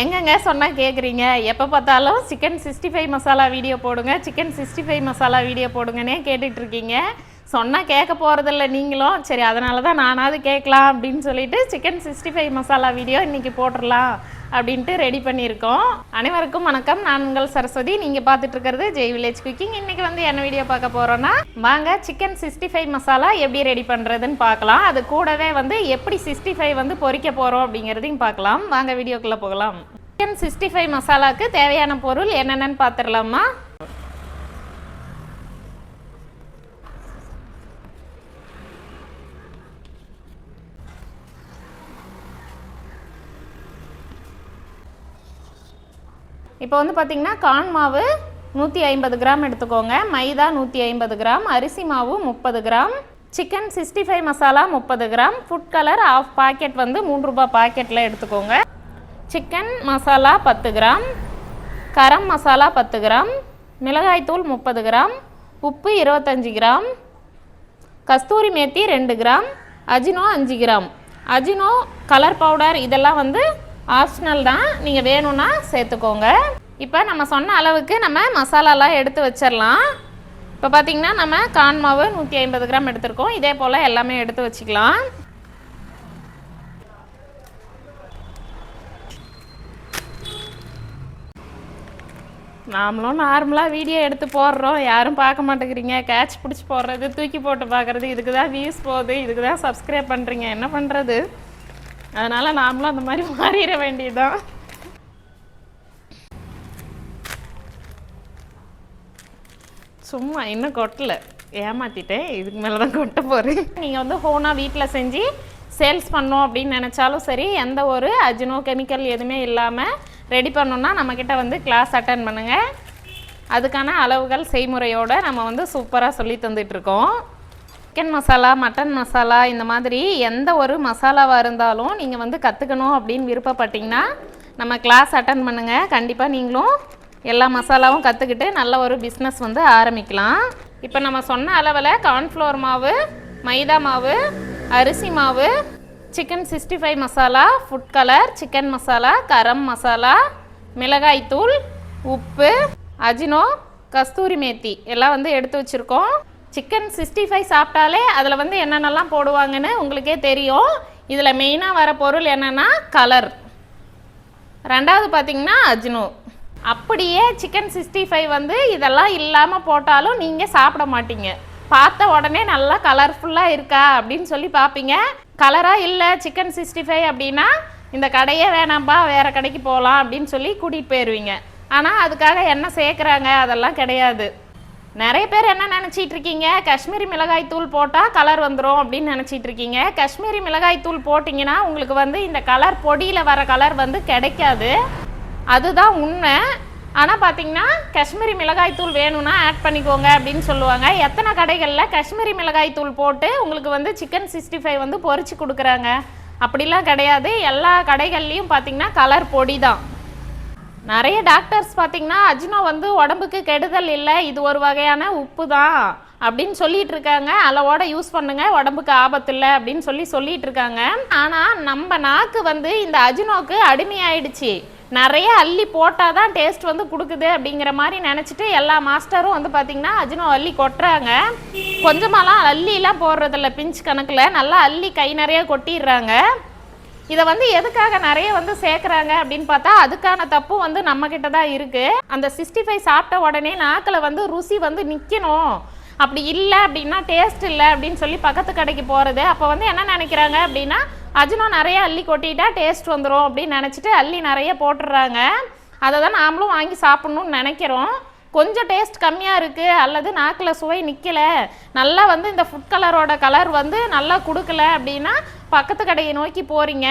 எங்கங்க சொன்னால் கேட்குறீங்க எப்போ பார்த்தாலும் chicken sixty five masala video போடுங்க. Chicken sixty five masala video போடுங்கன்னே கேட்டுட்ருக்கீங்க. சொன்னால் கேட்க போகிறதில்ல நீங்களும். சரி அதனால தான் நானாவது கேட்கலாம் அப்படின்னு சொல்லிட்டு chicken sixty five masala video இன்றைக்கி போட்டுடலாம் அப்படின்ட்டு ரெடி பண்ணியிருக்கோம். அனைவருக்கும் வணக்கம். நான் உங்கள் சரஸ்வதி. நீங்கள் பார்த்துட்டு இருக்கிறது ஜெய் வில்லேஜ் குக்கிங் இன்றைக்கி வந்து என்ன வீடியோ பார்க்க போகிறோன்னா வாங்க சிக்கன் சிக்ஸ்டி ஃபைவ் மசாலா எப்படி ரெடி பண்ணுறதுன்னு பார்க்கலாம். அது கூடவே வந்து எப்படி சிக்ஸ்டி ஃபைவ் வந்து பொறிக்க போகிறோம் அப்படிங்கிறதையும் பார்க்கலாம். வாங்க வீடியோக்குள்ளே போகலாம். சிக்கன் சிக்ஸ்டி ஃபைவ் மசாலாவுக்கு தேவையான பொருள் என்னென்னு பார்த்துடலாமா? இப்போ வந்து பார்த்திங்கன்னா கான் மாவு நூற்றி ஐம்பது கிராம் எடுத்துக்கோங்க. மைதா நூற்றி ஐம்பது கிராம் அரிசி மாவு முப்பது gram chicken sixty five masala முப்பது gram food colour half packet வந்து மூன்று ரூபாய் பாக்கெட்டில் எடுத்துக்கோங்க. சிக்கன் மசாலா பத்து கிராம் கரம் மசாலா பத்து கிராம் மிளகாய்த்தூள் முப்பது கிராம் உப்பு இருபத்தஞ்சி கிராம் கஸ்தூரி மேத்தி ரெண்டு கிராம் அஜினோ அஞ்சு கிராம். அஜினோ கலர் பவுடர் இதெல்லாம் வந்து ஆப்ஷனல் தான். நீங்கள் வேணும்னா சேர்த்துக்கோங்க. இப்போ நம்ம சொன்ன அளவுக்கு நம்ம மசாலாலாம் எடுத்து வச்சிடலாம் இப்போ பார்த்திங்கன்னா நம்ம கான் மாவு நூற்றி ஐம்பது கிராம் எடுத்திருக்கோம். இதே போல் எல்லாமே எடுத்து வச்சுக்கலாம். நாமளும் நார்மலாக வீடியோ எடுத்து போடுறோம். யாரும் பார்க்க மாட்டேங்கிறீங்க. கேட்ச் பிடிச்சி போடுறது தூக்கி போட்டு பார்க்குறது இதுக்கு தான் வியூஸ் போகுது. இதுக்கு தான் சப்ஸ்கிரைப் பண்ணுறீங்க என்ன பண்ணுறது அதனால் நாமளும் அந்த மாதிரி மாறிட வேண்டியதுதான். சும்மா இன்னும் கொட்டல. ஏமாத்திட்டேன். இதுக்கு மேலே தான் கொட்ட போகிறேன் நீங்கள் வந்து ஹோனாக வீட்டில் செஞ்சு சேல்ஸ் பண்ணோம் அப்படின்னு நினச்சாலும் சரி எந்த ஒரு அஜினோ கெமிக்கல் எதுவுமே இல்லாமல் ரெடி பண்ணோன்னா நம்மக்கிட்ட வந்து கிளாஸ் அட்டன் பண்ணுங்கள் அதுக்கான அளவுகள் செய்முறையோடு நம்ம வந்து சூப்பராக சொல்லி தந்துட்டுருக்கோம் சிக்கன் மசாலா மட்டன் மசாலா இந்த மாதிரி எந்த ஒரு மசாலாவாக இருந்தாலும் நீங்கள் வந்து கற்றுக்கணும் அப்படின்னு விருப்பப்பட்டீங்கன்னா நம்ம கிளாஸ் அட்டன் பண்ணுங்கள் கண்டிப்பாக நீங்களும் எல்லா மசாலாவும் கற்றுக்கிட்டு நல்ல ஒரு பிஸ்னஸ் வந்து ஆரம்பிக்கலாம். இப்போ நம்ம சொன்ன அளவில் கார்ன்ஃப்ளோர் மாவு மைதா மாவு அரிசி மாவு chicken sixty five masala food colour chicken masala garam masala மிளகாய்த்தூள் உப்பு அஜினோ கஸ்தூரி மேத்தி எல்லாம் வந்து எடுத்து வச்சுருக்கோம். சிக்கன் சிக்ஸ்டி ஃபைவ் சாப்பிட்டாலே அதில் வந்து என்னென்னலாம் போடுவாங்கன்னு உங்களுக்கே தெரியும். இதில் மெயினாக வர பொருள் என்னென்னா கலர் ரெண்டாவது பார்த்தீங்கன்னா அஜ்னு. அப்படியே சிக்கன் சிக்ஸ்டி ஃபைவ் வந்து இதெல்லாம் இல்லாமல் போட்டாலும் நீங்கள் சாப்பிட மாட்டீங்க. பார்த்த உடனே நல்லா கலர்ஃபுல்லாக இருக்கா அப்படின்னு சொல்லி பார்ப்பீங்க கலராக இல்லை சிக்கன் சிக்ஸ்டி ஃபைவ் அப்படின்னா இந்த கடையே வேணாம்ப்பா வேறு கடைக்கு போகலாம் அப்படின்னு சொல்லி கூட்டிகிட்டு போயிடுவீங்க ஆனால் அதுக்காக என்ன சேர்க்குறாங்க? அதெல்லாம் கிடையாது. நிறைய பேர் என்ன நினச்சிட்டு இருக்கீங்க? காஷ்மீரி மிளகாய் தூள் போட்டால் கலர் வந்துடும் அப்படின்னு நினச்சிட்டு இருக்கீங்க. காஷ்மீரி மிளகாய் தூள் போட்டிங்கன்னா உங்களுக்கு வந்து இந்த கலர் பொடியில் வர கலர் வந்து கிடைக்காது. அதுதான் உண்மை. ஆனால் பார்த்தீங்கன்னா காஷ்மீரி மிளகாய் தூள் வேணும்னா ஆட் பண்ணிக்கோங்க அப்படின்னு சொல்லுவாங்க. எத்தனை கடைகளில் காஷ்மீரி மிளகாய் தூள் போட்டு உங்களுக்கு வந்து சிக்கன் சிக்ஸ்டி ஃபைவ் வந்து பொறிச்சு கொடுக்குறாங்க. அப்படிலாம் கிடையாது. எல்லா கடைகள்லேயும் பார்த்தீங்கன்னா கலர் பொடி தான் நிறைய டாக்டர்ஸ் பார்த்தீங்கன்னா அஜினோ வந்து உடம்புக்கு கெடுதல் இல்லை இது ஒரு வகையான உப்பு தான் அப்படின்னு சொல்லிட்டு இருக்காங்க. அளவோட யூஸ் பண்ணுங்க உடம்புக்கு ஆபத்து இல்லை அப்படின்னு சொல்லி சொல்லிட்டு இருக்காங்க. ஆனால் நம்ம நாக்கு வந்து இந்த அஜினோக்கு அடிமையாயிடுச்சு. நிறைய அள்ளி போட்டால் தான் டேஸ்ட் வந்து கொடுக்குது அப்படிங்கிற மாதிரி நினச்சிட்டு எல்லா மாஸ்டரும் வந்து பார்த்திங்கன்னா அஜினோ அள்ளி கொட்டுறாங்க. கொஞ்சமாலாம் அள்ளிலாம் போடுறதில்ல பிஞ்ச் கணக்கில். நல்லா அள்ளி கை நிறைய கொட்டிடுறாங்க. இதை வந்து எதுக்காக நிறைய வந்து சேர்க்குறாங்க அப்படின்னு பார்த்தா அதுக்கான தப்பு வந்து நம்ம கிட்ட தான் இருக்குது அந்த சிக்ஸ்டி ஃபைவ் சாப்பிட்ட உடனே நாக்கில் வந்து ருசி வந்து நிற்கணும் அப்படி இல்லை அப்படின்னா டேஸ்ட் இல்லை அப்படின்னு சொல்லி பக்கத்து கடைக்கு போகிறது அப்போ வந்து என்ன நினைக்கிறாங்க அப்படின்னா அஜினோ நிறைய அள்ளி கொட்டிட்டா டேஸ்ட் வந்துடும் அப்படின்னு நினச்சிட்டு அள்ளி நிறைய போட்டுடுறாங்க. அதை தான் நாமளும் வாங்கி சாப்பிட்ணுன்னு நினைக்கிறோம். கொஞ்சம் டேஸ்ட் கம்மியாக இருக்குது அல்லது நாக்கில் சுவை நிற்கலை நல்லா வந்து இந்த ஃபுட் கலரோட கலர் வந்து நல்லா கொடுக்கல அப்படின்னா பக்கத்து கடையை நோக்கி போகிறீங்க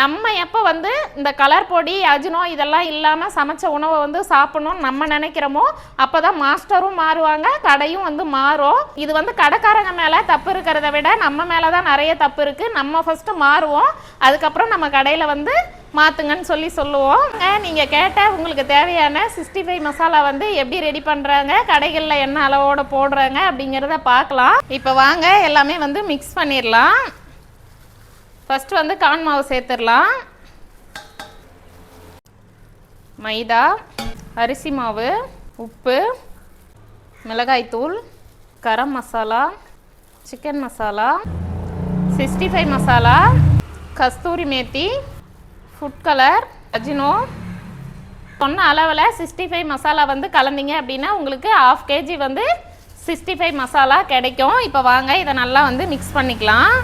நம்ம எப்போ வந்து இந்த கலர் பொடி அஜினோ இதெல்லாம் இல்லாமல் சமைச்ச உணவை வந்து சாப்பிடணும்னு நம்ம நினைக்கிறோமோ அப்போ தான் மாஸ்டரும் மாறுவாங்க கடையும் வந்து மாறும். இது வந்து கடைக்காரங்க மேலே தப்பு இருக்கிறத விட நம்ம மேலே தான் நிறைய தப்பு இருக்குது நம்ம ஃபஸ்ட்டு மாறுவோம். அதுக்கப்புறம் நம்ம கடையில் வந்து மாற்றுங்கன்னு சொல்லி சொல்லுவோம். நீங்கள் கேட்ட உங்களுக்கு தேவையான சிக்ஸ்டி ஃபைவ் மசாலா வந்து எப்படி ரெடி பண்ணுறாங்க கடைகளில் என்ன அளவோடு போடுறாங்க அப்படிங்கிறத பார்க்கலாம். இப்போ வாங்க எல்லாமே வந்து மிக்ஸ் பண்ணிடலாம் ஃபஸ்ட்டு வந்து கான் மாவு சேர்த்துடலாம் மைதா அரிசி மாவு உப்பு மிளகாய்த்தூள் garam masala chicken masala sixty five masala kasuri methi food colour அஜினோ சொன்ன அளவில் சிக்ஸ்டி ஃபைவ் மசாலா வந்து கலந்தீங்க அப்படின்னா உங்களுக்கு ஆஃப் கேஜி வந்து சிக்ஸ்டி ஃபைவ் மசாலா கிடைக்கும். இப்போ வாங்க இதை நல்லா வந்து மிக்ஸ் பண்ணிக்கலாம்.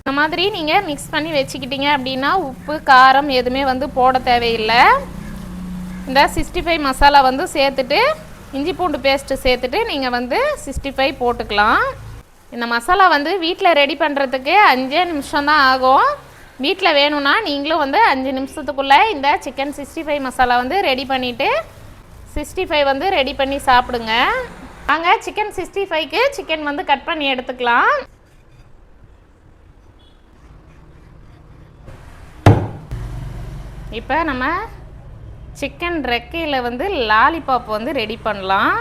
இந்த மாதிரி நீங்கள் மிக்ஸ் பண்ணி வச்சுக்கிட்டீங்க அப்படின்னா உப்பு காரம் எதுவுமே வந்து போட தேவையில்லை. இந்த சிக்ஸ்டி ஃபைவ் மசாலா வந்து சேர்த்துட்டு இஞ்சி பூண்டு பேஸ்ட்டு சேர்த்துட்டு நீங்கள் வந்து சிக்ஸ்டி ஃபைவ் போட்டுக்கலாம். இந்த மசாலா வந்து வீட்டில் ரெடி பண்ணுறதுக்கு அஞ்சே நிமிஷம் தான் ஆகும். வீட்டில் வேணும்னா நீங்களும் வந்து அஞ்சு நிமிஷத்துக்குள்ளே இந்த சிக்கன் சிக்ஸ்டி ஃபைவ் மசாலா வந்து ரெடி பண்ணிவிட்டு சிக்ஸ்டி ஃபைவ் வந்து ரெடி பண்ணி சாப்பிடுங்க. வாங்க சிக்கன் சிக்ஸ்டி ஃபைவ்க்கு சிக்கன் வந்து கட் பண்ணி எடுத்துக்கலாம். இப்போ நம்ம சிக்கன் ரெக்கையில் வந்து லாலிபாப் வந்து ரெடி பண்ணலாம்.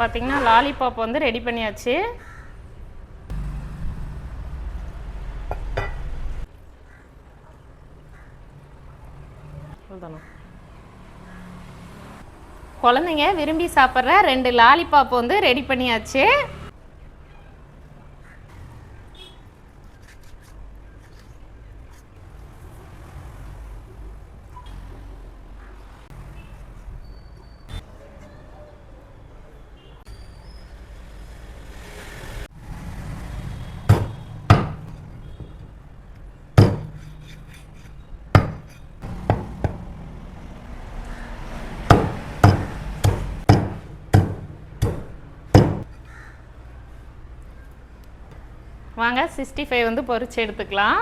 பார்த்தீங்கன்னா லாலிபாப் வந்து ரெடி பண்ணியாச்சு. குழந்தைங்க விரும்பி சாப்பிட்ற ரெண்டு லாலிபாப் வந்து ரெடி பண்ணியாச்சு. வாங்க சிக்ஸ்டி ஃபைவ் வந்து பொறிச்சு எடுத்துக்கலாம்.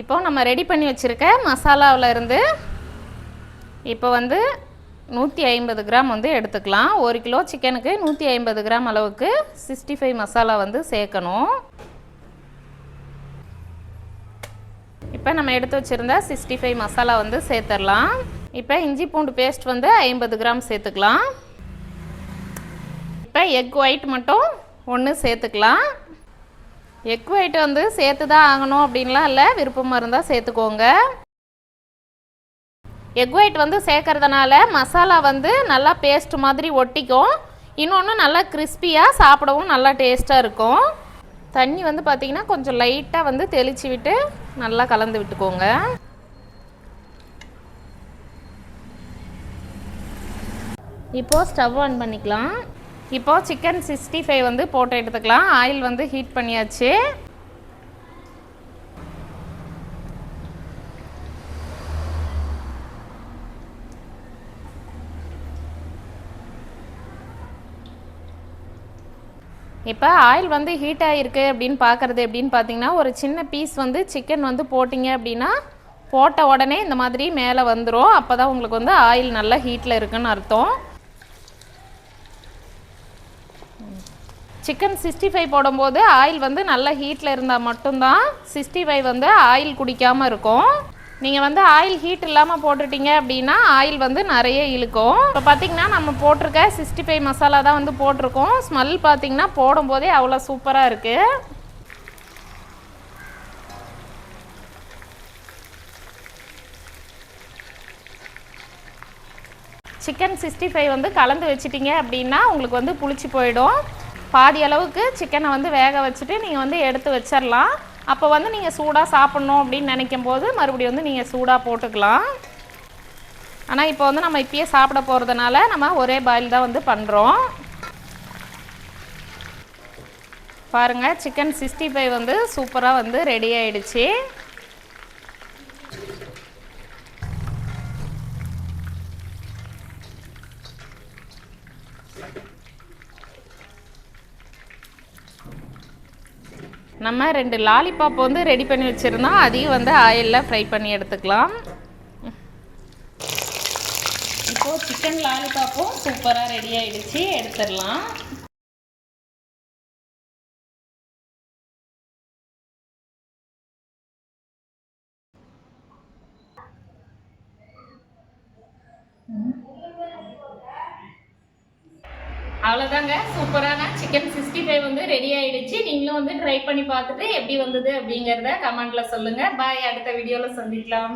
இப்போ நம்ம ரெடி பண்ணி வச்சுருக்க மசாலாவில் இருந்து இப்போ வந்து நூற்றி ஐம்பது கிராம் வந்து எடுத்துக்கலாம். ஒரு கிலோ சிக்கனுக்கு நூற்றி ஐம்பது கிராம் அளவுக்கு சிக்ஸ்டி ஃபைவ் மசாலா வந்து சேர்க்கணும். இப்போ நம்ம எடுத்து வச்சுருந்த சிக்ஸ்டி ஃபைவ் மசாலா வந்து சேர்த்துடலாம் இப்போ இஞ்சி பூண்டு பேஸ்ட் வந்து ஐம்பது கிராம் சேர்த்துக்கலாம். இப்போ எக் ஒயிட் மட்டும் ஒன்று சேர்த்துக்கலாம். எக் ஒயிட் வந்து சேர்த்து தான் ஆகணும் அப்படின்லாம் இல்லை. விருப்பமாக இருந்தால் சேர்த்துக்கோங்க. எக் ஒயிட் வந்து சேர்க்கறதுனால மசாலா வந்து நல்லா பேஸ்ட் மாதிரி ஒட்டிக்கும். இன்னொன்று நல்லா கிறிஸ்பியாக சாப்பிடவும் நல்லா டேஸ்ட்டாக இருக்கும். தண்ணி வந்து பார்த்திங்கன்னா கொஞ்சம் லைட்டாக வந்து தெளித்து விட்டு நல்லா கலந்து விட்டுக்கோங்க. இப்போது ஸ்டவ் ஆன் பண்ணிக்கலாம். இப்போது சிக்கன் சிக்ஸ்டி ஃபைவ் வந்து போட்டு எடுத்துக்கலாம். ஆயில் வந்து ஹீட் பண்ணியாச்சு. இப்போ ஆயில் வந்து ஹீட் ஆகிருக்கு அப்படின்னு பார்க்குறது எப்படின்னு பார்த்தீங்கன்னா ஒரு சின்ன பீஸ் வந்து சிக்கன் வந்து போட்டிங்க அப்படின்னா போட்ட உடனே இந்த மாதிரி மேலே வந்துடும் அப்போ தான் உங்களுக்கு வந்து ஆயில் நல்லா ஹீட்டில் இருக்குன்னு அர்த்தம். சிக்கன் சிக்ஸ்டி ஃபைவ் போடும்போது ஆயில் வந்து நல்லா ஹீட்டில் இருந்தால் மட்டும்தான் சிக்ஸ்டி ஃபைவ் வந்து ஆயில் குடிக்காமல் இருக்கும். நீங்கள் வந்து ஆயில் ஹீட் இல்லாமல் போட்டுட்டீங்க அப்படின்னா ஆயில் வந்து நிறைய இழுக்கும். இப்போ பார்த்தீங்கன்னா நம்ம போட்டிருக்க சிக்ஸ்டி ஃபைவ் மசாலா தான் வந்து போட்டிருக்கோம். ஸ்மெல் பார்த்தீங்கன்னா போடும்போதே அவ்வளோ சூப்பராக இருக்குது சிக்கன் சிக்ஸ்டி ஃபைவ் வந்து கலந்து வச்சிட்டிங்க அப்படின்னா உங்களுக்கு வந்து புளிச்சு போயிடும். பாதி அளவுக்கு சிக்கனை வந்து வேக வச்சுட்டு நீங்கள் வந்து எடுத்து வச்சிடலாம் அப்போ வந்து நீங்கள் சூடாக சாப்பிட்ணும் அப்படின்னு நினைக்கும் போது மறுபடியும் வந்து நீங்கள் சூடாக போட்டுக்கலாம். ஆனால் இப்போ வந்து நம்ம இப்பயே சாப்பிட போகிறதுனால நம்ம ஒரே பாயில் தான் வந்து பண்ணுறோம் பாருங்கள் சிக்கன் சிக்ஸ்டி ஃபைவ் வந்து சூப்பராக வந்து ரெடி ஆயிடுச்சு. நம்ம ரெண்டு லாலிபாப் வந்து ரெடி பண்ணி வச்சுருந்தோம். அதையும் வந்து ஆயிலில் ஃப்ரை பண்ணி எடுத்துக்கலாம். இப்போது சிக்கன் லாலிபாப்பும் சூப்பராக ரெடி ஆகிடுச்சு எடுத்துடலாம். அவ்வளோதாங்க சூப்பரான சிக்கன் சிக்ஸ்டி ஃபைவ் வந்து ரெடி ஆயிடுச்சு. நீங்களும் வந்து ட்ரை பண்ணி பார்த்துட்டு எப்படி வந்தது அப்படிங்கிறத கமெண்ட்ல சொல்லுங்க. பாய் அடுத்த வீடியோவில் சந்திக்கலாம்.